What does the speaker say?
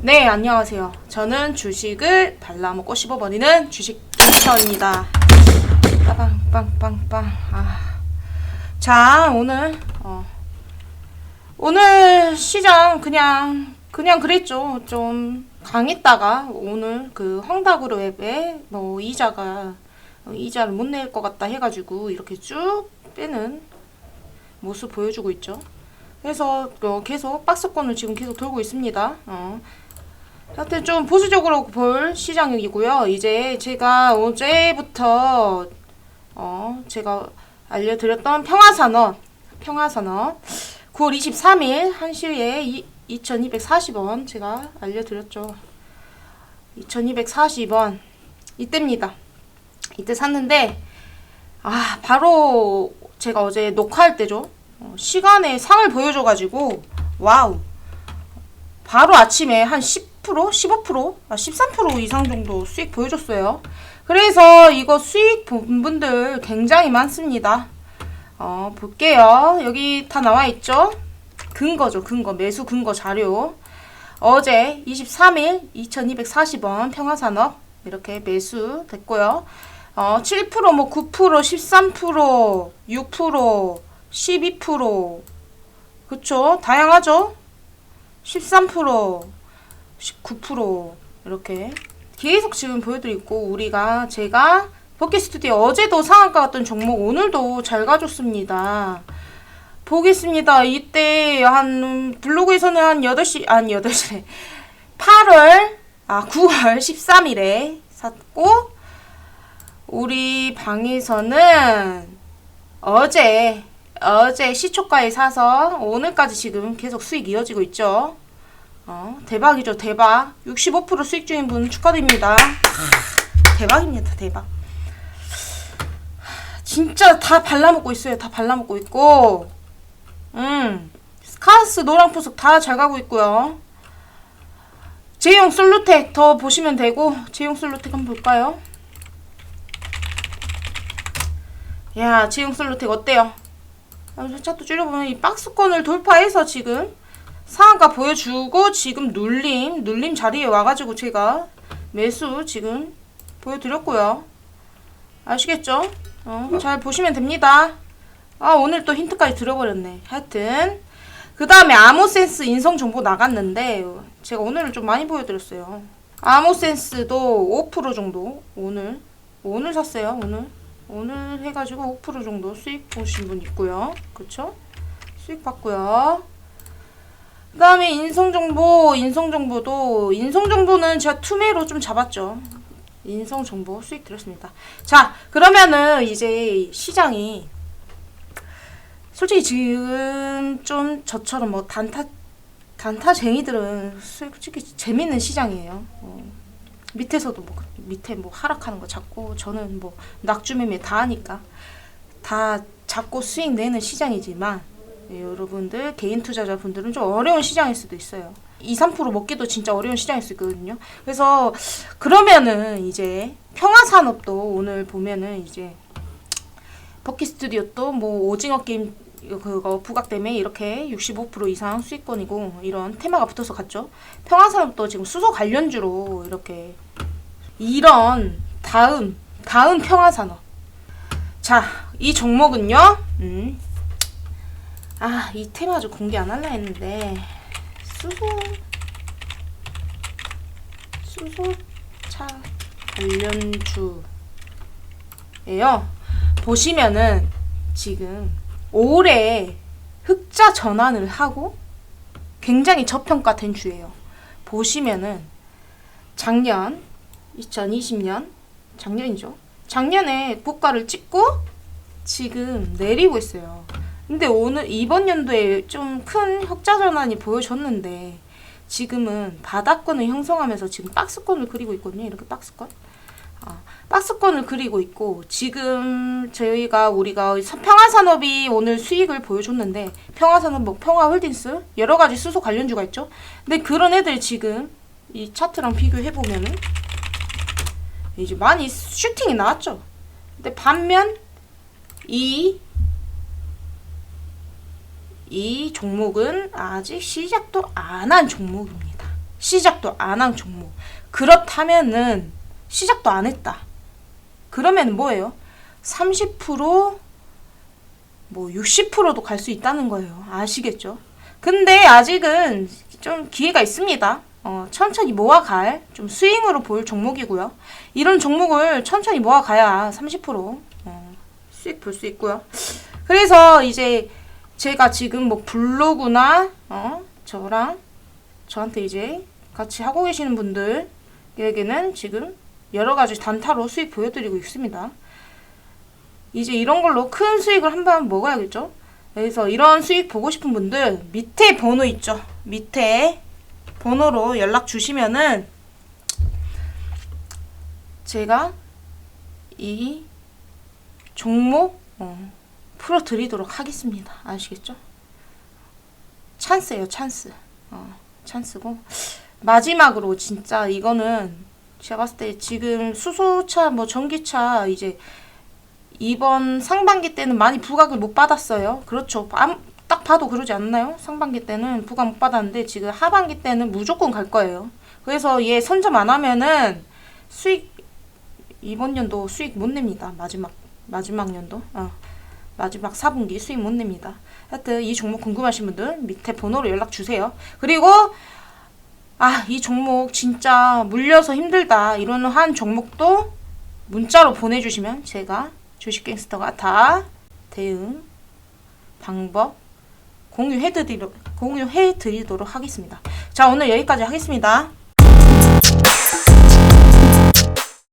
네, 안녕하세요. 저는 주식을 발라먹고 씹어버리는 주식 이천입니다. 빠방빵빵빵. 아. 자, 오늘 어. 오늘 시장 그냥 그냥 그랬죠. 좀 강했다가 오늘 그 헝다그룹에 뭐 이자가 이자를 못 낼 것 같다 해가지고 이렇게 쭉 빼는 모습 보여주고 있죠. 그래서 어, 계속 박스권을 지금 계속 돌고 있습니다. 어. 하여튼 좀 보수적으로 볼 시장이고요. 이제 제가 어제부터 어 제가 알려드렸던 평화산업 평화산업 9월 23일 1시에 이, 2240원 제가 알려드렸죠. 2240원 이때입니다. 이때 샀는데 아 바로 제가 어제 녹화할 때죠. 어, 시간에 상을 보여줘가지고 와우 바로 아침에 한 10%, 15%, 아, 13% 이상 정도 수익 보여줬어요. 그래서 이거 수익 본 분들 굉장히 많습니다. 어, 볼게요. 여기 다 나와 있죠? 근거죠, 근거. 매수 근거 자료. 어제 23일 2240원 평화산업 이렇게 매수 됐고요. 어, 7%, 뭐 9%, 13%, 6%, 12%. 그쵸? 다양하죠? 13%, 19% 이렇게 계속 지금 보여드리고 우리가 제가 버킷 스튜디오 어제도 상한가 갔던 종목 오늘도 잘 가줬습니다. 보겠습니다. 이때 한 블로그에서는 한 8시 아니 8시래 8월 아 9월 13일에 샀고 우리 방에서는 어제 어제 시초가에 사서 오늘까지 지금 계속 수익 이어지고 있죠. 어, 대박이죠, 대박. 65% 수익 중인 분 축하드립니다. 대박입니다, 대박. 진짜 다 발라먹고 있어요. 다 발라먹고 있고, 음, 스카스 노랑 포석 다 잘 가고 있고요. 제용 솔루텍 더 보시면 되고, 제용 솔루텍 한번 볼까요? 야, 제용 솔루텍 어때요? 차트 줄여보면 이 박스권을 돌파해서 지금 상한가 보여주고 지금 눌림 눌림 자리에 와가지고 제가 매수 지금 보여드렸고요 아시겠죠? 어, 잘 보시면 됩니다 아 오늘 또 힌트까지 들어버렸네 하여튼 그 다음에 아모센스 인성정보 나갔는데 제가 오늘은 좀 많이 보여드렸어요 아모센스도 5% 정도 오늘 오늘 샀어요 오늘 오늘 해가지고 5% 정도 수익 보신 분 있고요. 그쵸? 수익 받고요. 그 다음에 인성정보, 인성정보도, 인성정보는 제가 투매로 좀 잡았죠. 인성정보 수익 드렸습니다. 자, 그러면은 이제 시장이, 솔직히 지금 좀 저처럼 뭐 단타, 단타쟁이들은 솔직히 재밌는 시장이에요. 어. 밑에서도 뭐 밑에 뭐 하락하는 거 잡고 저는 뭐 낙주매매 다 하니까 다 잡고 수익 내는 시장이지만 예, 여러분들 개인 투자자분들은 좀 어려운 시장일 수도 있어요. 2, 3% 먹기도 진짜 어려운 시장일 수 있거든요. 그래서 그러면은 이제 평화산업도 오늘 보면은 이제 버킷 스튜디오 또뭐 오징어 게임 그거 부각 때문에 이렇게 65% 이상 수익권이고 이런 테마가 붙어서 갔죠. 평화산업도 지금 수소 관련주로 이렇게 이런 다음 다음 평화산업. 자, 이 종목은요. 음. 아, 이 테마 아주 공개 안 할라 했는데 수소 수소차 관련주예요. 보시면은 지금 올해 흑자 전환을 하고 굉장히 저평가된 주예요. 보시면은 작년 2020년 작년이죠. 작년에 고가를 찍고 지금 내리고 있어요. 근데 오늘 이번 연도에 좀 큰 흑자 전환이 보여졌는데 지금은 바닥권을 형성하면서 지금 박스권을 그리고 있거든요. 이렇게 박스권. 아, 박스권을 그리고 있고 지금 저희가 우리가 평화산업이 오늘 수익을 보여줬는데 평화산업 뭐 평화홀딩스 여러 가지 수소 관련주가 있죠. 근데 그런 애들 지금 이 차트랑 비교해 보면은 이제 많이 슈팅이 나왔죠. 근데 반면 이, 이 종목은 아직 시작도 안 한 종목입니다. 시작도 안 한 종목. 그렇다면은 시작도 안 했다. 그러면 뭐예요? 30%, 뭐 60%도 갈 수 있다는 거예요. 아시겠죠? 근데 아직은 좀 기회가 있습니다. 어, 천천히 모아갈 좀 스윙으로 볼 종목이고요. 이런 종목을 천천히 모아가야 30% 어, 수익 볼 수 있고요. 그래서 이제 제가 지금 뭐 블로그나 어, 저랑 저한테 이제 같이 하고 계시는 분들에게는 지금 여러 가지 단타로 수익 보여드리고 있습니다. 이제 이런 걸로 큰 수익을 한번 먹어야겠죠? 그래서 이런 수익 보고 싶은 분들 밑에 번호 있죠? 밑에 번호로 연락 주시면은 제가 이 종목 어, 풀어드리도록 하겠습니다. 아시겠죠? 찬스예요, 찬스. 어, 찬스고 마지막으로 진짜 이거는 제가 봤을 때 지금 수소차 뭐 전기차 이제 이번 상반기 때는 많이 부각을 못 받았어요. 그렇죠. 암- 딱 봐도 그러지 않나요? 상반기 때는 부각 못 받았는데 지금 하반기 때는 무조건 갈 거예요. 그래서 얘 선점 안 하면은 수익 이번 연도 수익 못 냅니다. 마지막 마지막 연도. 어. 마지막 4분기 수익 못 냅니다. 하여튼 이 종목 궁금하신 분들 밑에 번호로 연락 주세요. 그리고 아, 이 종목 진짜 물려서 힘들다. 이런 한 종목도 문자로 보내주시면 제가 주식갱스터가 다 대응 방법 공유해드리도록, 공유해드리도록 하겠습니다. 자, 오늘 여기까지 하겠습니다.